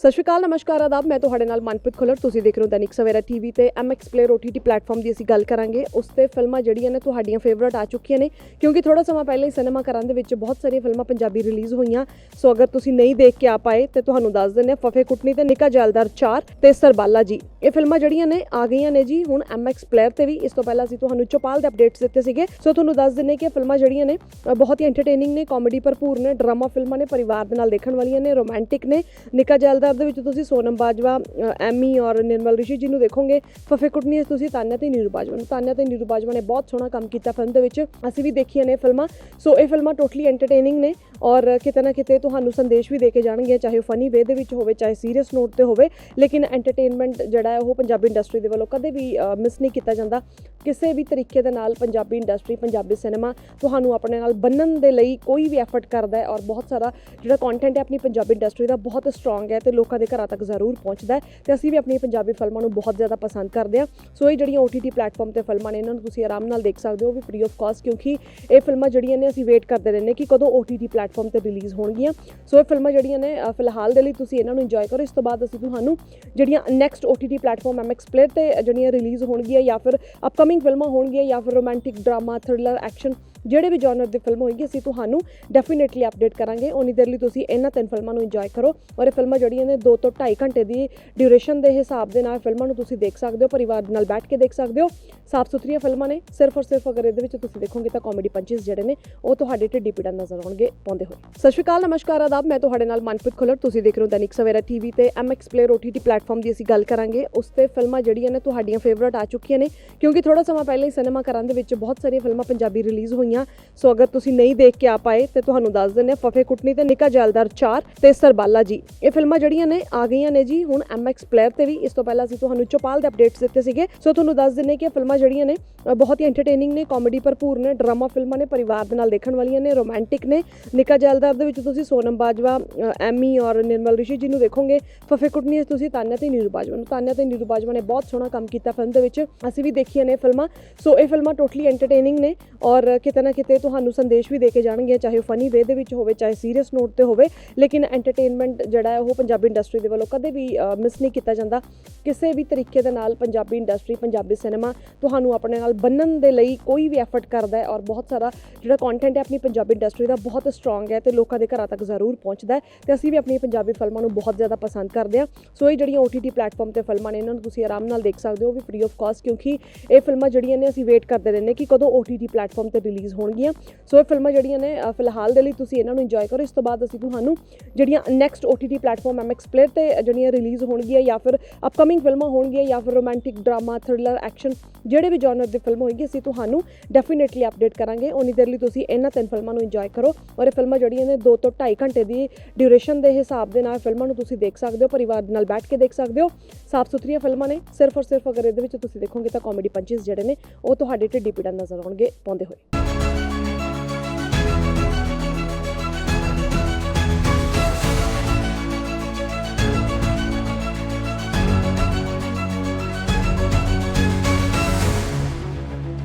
ਸਤਿ ਸ਼੍ਰੀ ਅਕਾਲ, ਨਮਸਕਾਰ, ਆਦਾਬ। ਮੈਂ ਤੁਹਾਡੇ ਨਾਲ ਮਨਪ੍ਰੀਤ ਖੁੱਲਰ। ਤੁਸੀਂ ਦੇਖ ਰਹੇ ਹੋ ਦੈਨਿਕ ਸਵੇਰਾ ਟੀਵੀ ਤੇ ਐਮਐਕਸ ਪਲੇਅਰ OTT ਪਲੇਟਫਾਰਮ ਦੀ ਅਸੀਂ ਗੱਲ ਕਰਾਂਗੇ। ਉਸ ਤੇ ਫਿਲਮਾਂ ਜਿਹੜੀਆਂ ਨੇ ਤੁਹਾਡੀਆਂ ਫੇਵਰਟ ਆ ਚੁੱਕੀਆਂ ਨੇ, ਕਿਉਂਕਿ ਥੋੜਾ ਸਮਾਂ ਪਹਿਲਾਂ ਹੀ ਸਿਨੇਮਾ ਘਰਾਂ ਦੇ ਵਿੱਚ ਬਹੁਤ ਸਾਰੀਆਂ ਫਿਲਮਾਂ ਪੰਜਾਬੀ ਰਿਲੀਜ਼ ਹੋਈਆਂ। ਸੋ ਅਗਰ ਤੁਸੀਂ ਨਹੀਂ ਦੇਖ ਕੇ ਆ ਪਾਏ, ਤੇ ਤੁਹਾਨੂੰ ਦੱਸ ਦਿੰਦੇ ਹਾਂ, ਫਫੇ ਕੁੱਟਣੀ ਤੇ ਨਿੱਕਾ ਜੈਲਦਾਰ 4 ਤੇ ਸਰਬਾਲਾ ਜੀ। ਇਹ ਫਿਲਮਾਂ ਜਿਹੜੀਆਂ ਨੇ, ਆ ਗਈਆਂ ਨੇ ਜੀ ਹੁਣ ਐਮਐਕਸ ਪਲੇਅਰ ਤੇ ਵੀ। ਇਸ ਤੋਂ ਪਹਿਲਾਂ ਅਸੀਂ ਤੁਹਾਨੂੰ ਚੌਪਾਲ ਦੇ ਅਪਡੇਟਸ ਦਿੱਤੇ ਸੀਗੇ। ਸੋ ਤੁਹਾਨੂੰ ਦੱਸ ਦਿੰਦੇ ਹਾਂ ਕਿ ਇਹ ਫਿਲਮਾਂ ਜਿਹੜੀਆਂ ਨੇ ਬਹੁਤ ਹੀ ਐਂਟਰਟੇਨਿੰਗ ਨੇ ਕਾਮੇਡੀ ਭਰਪੂਰ ਨੇ ਡਰਾਮਾ ਫਿਲਮਾਂ ਨੇ, ਪਰਿਵਾਰ ਦੇ ਨਾਲ ਦੇਖਣ ਵਾਲੀਆਂ ਨੇ ਰੋਮਾਂਟਿਕ ਨੇ, ਨਿੱਕਾ ਜੈਲਦਾਰ ਦੇ ਵਿੱਚ ਤੁਸੀਂ ਸੋਨਮ ਬਾਜਵਾ ਐਮੀ ਔਰ ਨਿਰਮਲ ਰਿਸ਼ੀ ਜੀ ਨੂੰ ਦੇਖੋਗੇ, ਫਫੇ ਕੁੱਟਣੀ ਤੁਸੀਂ ਤਾਨਿਆ ਤੇ ਨੀਰੂ ਬਾਜਵਾ ਨੂੰ। ਤਾਨਿਆ ਤੇ ਨੀਰੂ ਬਾਜਵਾ ਨੇ ਬਹੁਤ ਸੋਹਣਾ ਕੰਮ ਕੀਤਾ ਫਿਲਮ ਦੇ ਵਿੱਚ। ਅਸੀਂ ਵੀ ਦੇਖੀਆਂ ਨੇ ਫਿਲਮਾਂ। ਸੋ ਇਹ ਫਿਲਮਾਂ ਟੋਟਲੀ ਐਂਟਰਟੇਨਿੰਗ ਨੇ ਔਰ ਕਿਤੇ ਨਾ ਕਿਤੇ ਤੁਹਾਨੂੰ ਸੰਦੇਸ਼ ਵੀ ਦੇ ਕੇ ਜਾਣਗੀਆਂ, ਚਾਹੇ ਉਹ ਫਨੀ ਵੇ ਦੇ ਵਿੱਚ ਹੋਵੇ, ਚਾਹੇ ਸੀਰੀਅਸ ਨੋਟ ਤੇ ਹੋਵੇ। ਲੇਕਿਨ ਐਂਟਰਟੇਨਮੈਂਟ ਜਿਹੜਾ ਹੈ, ਉਹ ਪੰਜਾਬੀ ਇੰਡਸਟਰੀ ਦੇ ਵੱਲੋਂ ਕਦੇ ਵੀ ਮਿਸ ਨਹੀਂ ਕੀਤਾ ਜਾਂਦਾ। ਕਿਸੇ ਵੀ ਤਰੀਕੇ ਦੇ ਨਾਲ ਪੰਜਾਬੀ ਇੰਡਸਟਰੀ ਪੰਜਾਬੀ ਸਿਨੇਮਾ ਤੁਹਾਨੂੰ ਆਪਣੇ ਨਾਲ ਬੰਨਣ ਦੇ ਲਈ ਕੋਈ ਵੀ ਐਫਰਟ ਕਰਦਾ ਹੈ ਔਰ ਬਹੁਤ ਸਾਰਾ ਜਿਹੜਾ ਕੰਟੈਂਟ ਹੈ, ਆਪਣੀ ਪੰਜਾਬੀ ਇੰਡਸਟਰੀ ਦਾ ਬਹੁਤ ਸਟਰੋਂਗ ਹੈ ਤੇ ਲੋਕਾਂ ਦੇ ਘਰਾਂ ਤੱਕ ਜ਼ਰੂਰ ਪਹੁੰਚਦਾ ਹੈ ਤੇ ਅਸੀਂ ਵੀ ਆਪਣੀ ਪੰਜਾਬੀ ਫਿਲਮਾਂ ਨੂੰ ਬਹੁਤ ਜ਼ਿਆਦਾ ਪਸੰਦ ਕਰਦੇ ਹਾਂ। ਸੋ ਇਹ ਜਿਹੜੀਆਂ OTT ਪਲੇਟਫਾਰਮ ਤੇ ਫਿਲਮਾਂ ਨੇ, ਇਹਨਾਂ ਨੂੰ ਤੁਸੀਂ ਆਰਾਮ ਨਾਲ ਦੇਖ ਸਕਦੇ ਹੋ ਵੀ ਫ੍ਰੀ ਆਫ ਕਾਸਟ ਕਿਉਂਕਿ ਇਹ ਫਿਲਮਾਂ ਜਿਹੜੀਆਂ ਨੇ, ਅਸੀਂ ਵੇਟ ਕਰਦੇ ਰਹਿੰਦੇ ਕਿ ਕਦੋਂ OTT ਪਲੇਟਫਾਰਮ ਤੇ ਰਿਲੀਜ਼ ਹੋਣਗੀਆਂ। ਸੋ ਇਹ ਫਿਲਮਾਂ ਜਿਹੜੀਆਂ ਨੇ ਫਿਲਹਾਲ ਦੇ ਲਈ ਤੁਸੀਂ ਇਹਨਾਂ ਨੂੰ ਇੰਜੋਏ ਕਰੋ। ਇਸ ਤੋਂ ਬਾਅਦ ਅਸੀਂ ਤੁਹਾਨੂੰ ਜਿਹੜੀਆਂ next OTT platform MX Player ਤੇ ਜਿਹੜੀਆਂ ਰਿਲੀਜ਼ ਹੋਣਗੀਆਂ ਜਾਂ ਫਿਰ ਅਪਕਮਿੰਗ ਫਿਲਮਾਂ ਹੋਣਗੀਆਂ ਜਾਂ ਫਿਰ ਰੋਮਾਂਟਿਕ ਡਰਾਮਾ ਥ੍ਰਿਲਰ ਐਕਸ਼ਨ ਜਿਹੜੇ ਵੀ ਜਨਰ ਦੀ ਫਿਲਮ ਹੋਏਗੀ, ਅਸੀਂ ਤੁਹਾਨੂੰ ਡੈਫੀਨਿਟਲੀ ਅਪਡੇਟ ਕਰਾਂਗੇ। ਉਨੀ ਦੇਰ ਲਈ ਤੁਸੀਂ ਇਹਨਾਂ ਤਿੰਨ ਫਿਲਮਾਂ ਨੂੰ ਇੰਜੋਏ ਕਰੋ ਔਰ ਇਹ ਫਿਲਮਾਂ ਜਿਹੜੀਆਂ ਨੇ 2 ਤੋਂ 2.5 ਘੰਟੇ ਦੀ ਡਿਊਰੇਸ਼ਨ ਦੇ ਹਿਸਾਬ ਦੇ ਨਾਲ ਫਿਲਮਾਂ ਨੂੰ ਤੁਸੀਂ ਦੇਖ ਸਕਦੇ ਹੋ, ਪਰਿਵਾਰ ਦੇ ਨਾਲ ਬੈਠ ਕੇ ਦੇਖ ਸਕਦੇ ਹੋ। ਸਾਫ਼ ਸੁਥਰੀਆਂ ਫਿਲਮਾਂ ਨੇ, ਸਿਰਫ ਔਰ ਸਿਰਫ ਅਗਰ ਇਹਦੇ ਵਿੱਚ ਤੁਸੀਂ ਦੇਖੋਗੇ ਤਾਂ ਕਾਮੇਡੀ ਪੰਚਸ ਜਿਹੜੇ ਨੇ, ਉਹ ਤੁਹਾਡੇ ਢਿੱਡੀ ਪੀੜਾ ਨਜ਼ਰ ਆਉਣਗੇ, ਪਾਉਂਦੇ ਹੋਏ। ਸਤਿ ਸ਼੍ਰੀ ਅਕਾਲ, ਨਮਸਕਾਰ, ਆਦਾਬ। ਮੈਂ ਤੁਹਾਡੇ ਨਾਲ ਮਨਪ੍ਰੀਤ ਖੁੱਲਰ, ਤੁਸੀਂ ਦੇਖ ਰਹੇ ਹੋ ਦੈਨਿਕ ਸਵੇਰਾ ਟੀਵੀ ਤੇ ਐਮਐਕਸ ਪਲੇਅਰ OTT ਪਲੇਟਫਾਰਮ ਦੀ ਅਸੀਂ ਗੱਲ ਕਰਾਂਗੇ। ਉਸ ਤੇ ਫਿਲਮਾਂ ਜਿਹੜੀਆਂ ਨੇ, ਤੁਹਾਡੀਆਂ ਫੇਵਰਟ ਆ ਚੁੱਕੀਆਂ ਨੇ, ਕਿਉਂਕਿ ਥੋੜਾ ਸਮਾਂ ਪਹਿਲਾਂ ਹੀ ਸਿਨੇਮਾ ਘਰਾਂ ਦੇ ਵਿੱਚ ਬਹੁਤ ਸਾਰੀਆਂ ਫਿਲਮਾਂ ਪੰਜਾਬੀ ਰਿਲੀਜ਼ ਹੋਈਆਂ ਸੋ ਅਗਰ ਤੁਸੀਂ ਨਹੀਂ ਦੇਖ ਕੇ ਆ ਪਾਏ ਤੇ ਤੁਹਾਨੂੰ ਦੱਸ ਦਿੰਦੇ ਹਾਂ, ਫਫੇ ਕੁੱਟਣੀ ਤੇ ਨਿੱਕਾ ਜੈਲਦਾਰ 4 ਤੇ ਸਰਬਾਲਾ ਜੀ। ਇਹ ਫਿਲਮਾਂ ਜਿਹੜੀਆਂ ਨੇ, ਆ ਗਈਆਂ ਨੇ ਜੀ, ਹੁਣ ਐਮਐਕਸ ਪਲੇਅਰ ਤੇ ਵੀ। ਇਸ ਤੋਂ ਪਹਿਲਾਂ ਅਸੀਂ ਤੁਹਾਨੂੰ ਚੌਪਾਲ ਦੇ ਅਪਡੇਟਸ ਦਿੱਤੇ ਸੀਗੇ। ਸੋ ਤੁਹਾਨੂੰ ਦੱਸ ਦਿੰਦੇ ਕਿ ਫਿਲਮਾਂ ਜਿਹੜੀਆਂ ਨੇ ਬਹੁਤ ਹੀ ਐਂਟਰਟੇਨਿੰਗ ਨੇ ਕਾਮੇਡੀ ਭਰਪੂਰ ਨੇ ਡਰਾਮਾ ਫਿਲਮਾਂ ਨੇ, ਪਰਿਵਾਰ ਦੇ ਨਾਲ ਦੇਖਣ ਵਾਲੀਆਂ ਨੇ ਰੋਮਾਂਟਿਕ ਨੇ। ਨਿੱਕਾ ਜੈਲਦਾਰ ਦੇ ਵਿੱਚ ਤੁਸੀਂ ਸੋਨਮ ਬਾਜਵਾ ਐਮੀ ਔਰ ਨਿਰਮਲ ਰਿਸ਼ੀ ਜੀ ਨੂੰ ਦੇਖੋਗੇ, ਫਫੇ ਕੁੱਟਣੀ ਤੁਸੀਂ ਤਾਨਿਆ ਤੇ ਨੀਰੂ ਬਾਜਵਾ ਨੂੰ। ਤਾਨਿਆ ਤੇ ਨੀਰੂ ਬਾਜਵਾ ਨੇ ਬਹੁਤ ਸੋਹਣਾ ਕੰਮ ਕੀਤਾ ਫਿਲਮ ਦੇ ਵਿੱਚ। ਅਸੀਂ ਵੀ ਦੇਖੀਆਂ ਨੇ ਫਿਲਮਾਂ। ਸੋ ਇਹ ਫਿਲਮਾਂ ਟੋਟਲੀ ਐਂਟਰਟੇਨਿੰਗ ਨੇ ਔਰ ਕਿਤੇ ਨਾ ਕਿਤੇ ਤੁਹਾਨੂੰ ਸੰਦੇਸ਼ ਵੀ ਦੇ ਕੇ ਜਾਣਗੀਆਂ, ਚਾਹੇ ਉਹ ਫਨੀ ਵੇ ਦੇ ਵਿੱਚ ਹੋਵੇ, ਚਾਹੇ ਸੀਰੀਅਸ ਨੋਟ ਤੇ ਹੋਵੇ, ਲੇਕਿਨ ਐਂਟਰਟੇਨਮੈਂਟ ਜਿਹੜਾ ਹੈ ਉਹ ਪੰਜਾਬੀ ਇੰਡਸਟਰੀ ਦੇ ਵੱਲੋਂ ਕਦੇ ਵੀ ਮਿਸ ਨਹੀਂ ਕੀਤਾ ਜਾਂਦਾ। ਕਿਸੇ ਵੀ ਤਰੀਕੇ ਦੇ ਨਾਲ ਪੰਜਾਬੀ ਇੰਡਸਟਰੀ ਪੰਜਾਬੀ ਸਿਨੇਮਾ ਤੁਹਾਨੂੰ ਆਪਣੇ ਨਾਲ ਬੰਨਣ ਦੇ ਲਈ ਕੋਈ ਵੀ ਐਫਰਟ ਕਰਦਾ ਹੈ ਔਰ ਬਹੁਤ ਸਾਰਾ ਜਿਹੜਾ ਕੰਟੈਂਟ ਹੈ ਆਪਣੀ ਪੰਜਾਬੀ ਇੰਡਸਟਰੀ ਦਾ ਬਹੁਤ ਸਟਰੋਂਗ ਹੈ ਤੇ ਲੋਕਾਂ ਦੇ ਘਰਾਂ ਤੱਕ ਜ਼ਰੂਰ ਪਹੁੰਚਦਾ ਹੈ ਤੇ ਅਸੀਂ ਵੀ ਆਪਣੀ ਪੰਜਾਬੀ ਫਿਲਮਾਂ ਨੂੰ ਬਹੁਤ ਜ਼ਿਆਦਾ ਪਸੰਦ ਕਰਦੇ ਹਾਂ। ਸੋ ਇਹ ਜਿਹੜੀਆਂ OTT ਪਲੇਟਫਾਰਮ ਤੇ ਫਿਲਮਾਂ ਨੇ, ਇਹਨਾਂ ਨੂੰ ਤੁਸੀਂ ਆਰਾਮ ਨਾਲ ਦੇਖ ਸਕਦੇ ਹੋ ਵੀ ਫ੍ਰੀ ਆਫ ਕਾਸਟ ਕਿਉਂਕਿ ਇਹ ਫਿਲਮਾਂ ਜਿਹੜੀਆਂ ਨੇ, ਅਸੀਂ ਵੇਟ ਕਰਦੇ ਰਹਿੰਦੇ ਕਿ ਕਦੋਂ OTT ਪਲੇਟਫਾਰਮ ਤੇ ਰਿਲੀਜ਼ ਹੋਣਗੀਆਂ। ਸੋ ਇਹ ਫਿਲਮਾਂ ਜਿਹੜੀਆਂ ਨੇ ਫਿਲਹਾਲ ਦੇ ਲਈ ਤੁਸੀਂ ਇਹਨਾਂ ਨੂੰ ਇੰਜੋਏ ਕਰੋ। ਇਸ ਤੋਂ ਬਾਅਦ ਅਸੀਂ ਤੁਹਾਨੂੰ ਜਿਹੜੀਆਂ next OTT platform MX Player ਤੇ ਜਿਹੜੀਆਂ ਰਿਲੀਜ਼ ਹੋਣਗੀਆਂ ਜਾਂ ਫਿਰ ਅਪਕਮਿੰਗ ਫਿਲਮਾਂ ਹੋਣਗੀਆਂ ਜਾਂ ਫਿਰ ਰੋਮਾਂਟਿਕ ਡਰਾਮਾ ਥ੍ਰਿਲਰ ਐਕਸ਼ਨ ਜਿਹੜੇ ਵੀ ਜਨਰ ਦੀ ਫਿਲਮ ਹੋਏਗੀ, ਅਸੀਂ ਤੁਹਾਨੂੰ ਡੈਫੀਨਿਟਲੀ ਅਪਡੇਟ ਕਰਾਂਗੇ। ਉਨੀ ਦੇਰ ਲਈ ਤੁਸੀਂ ਇਹਨਾਂ ਤਿੰਨ ਫਿਲਮਾਂ ਨੂੰ ਇੰਜੋਏ ਕਰੋ ਔਰ ਇਹ ਫਿਲਮਾਂ ਜਿਹੜੀਆਂ ਨੇ 2 ਤੋਂ 2.5 ਘੰਟੇ ਦੀ ਡਿਊਰੇਸ਼ਨ ਦੇ ਹਿਸਾਬ ਦੇ ਨਾਲ ਫਿਲਮਾਂ ਨੂੰ ਤੁਸੀਂ ਦੇਖ ਸਕਦੇ ਹੋ, ਪਰਿਵਾਰ ਦੇ ਨਾਲ ਬੈਠ ਕੇ ਦੇਖ ਸਕਦੇ ਹੋ। ਸਾਫ਼ ਸੁਥਰੀਆਂ ਫਿਲਮਾਂ ਨੇ, ਸਿਰਫ ਔਰ ਸਿਰਫ ਅਗਰ ਇਹਦੇ ਵਿੱਚ ਤੁਸੀਂ ਦੇਖੋਗੇ ਤਾਂ ਕਾਮੇਡੀ ਪੰਚਸ ਜਿਹੜੇ ਨੇ, ਉਹ ਤੁਹਾਡੇ ਢਿੱਡੀ ਪੀੜਾ ਨਜ਼ਰ ਆਉਣਗੇ, ਪਾਉਂਦੇ ਹੋਏ।